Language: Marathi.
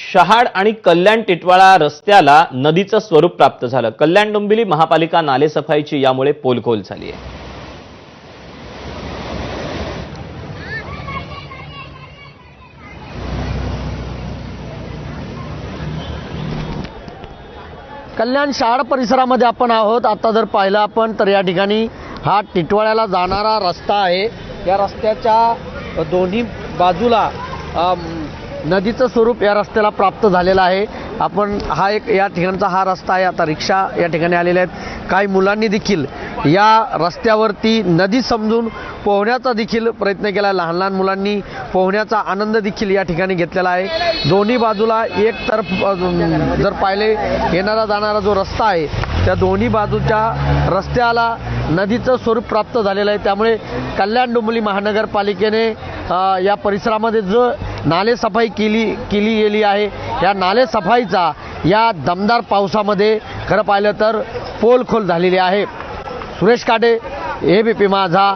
शहाड आणि कल्याण टिटवाळा रस्त्याला नदीचं स्वरूप प्राप्त झालं. कल्याण डोंबिवली महापालिका नालेसफाईची यामुळे पोलखोल झाली आहे. कल्याण शहाड परिसरामध्ये आपण आहोत. आता जर पाहिलं आपण तर या ठिकाणी हा टिटवाळ्याला जाणारा रस्ता आहे. या रस्त्याच्या दोन्ही बाजूला नदीचं स्वरूप या रस्त्याला प्राप्त झालेलं आहे. आपण हा एक या ठिकाणचा हा रस्ता आहे. आता रिक्षा या ठिकाणी आलेल्या आहेत. काही मुलांनी देखील या रस्त्यावरती नदी समजून पोहण्याचा देखील प्रयत्न केला. लहान लहान मुलांनी पोहण्याचा आनंद देखील या ठिकाणी घेतलेला आहे. दोन्ही बाजूला एक तरफ जर पाहिले येणारा जाणारा जो रस्ता आहे त्या दोन्ही बाजूच्या रस्त्याला नदीचं स्वरूप प्राप्त झालेलं आहे. त्यामुळे कल्याण डोंबिवली महानगरपालिकेने या परिसरामध्ये जो नालेसफाई केली केली गेली आहे. या नालेसफाईचा या दमदार पावसामध्ये खरं पाहिलं तर पोलखोल झालेली आहे. सुरेश काटे ए बी पी माझा.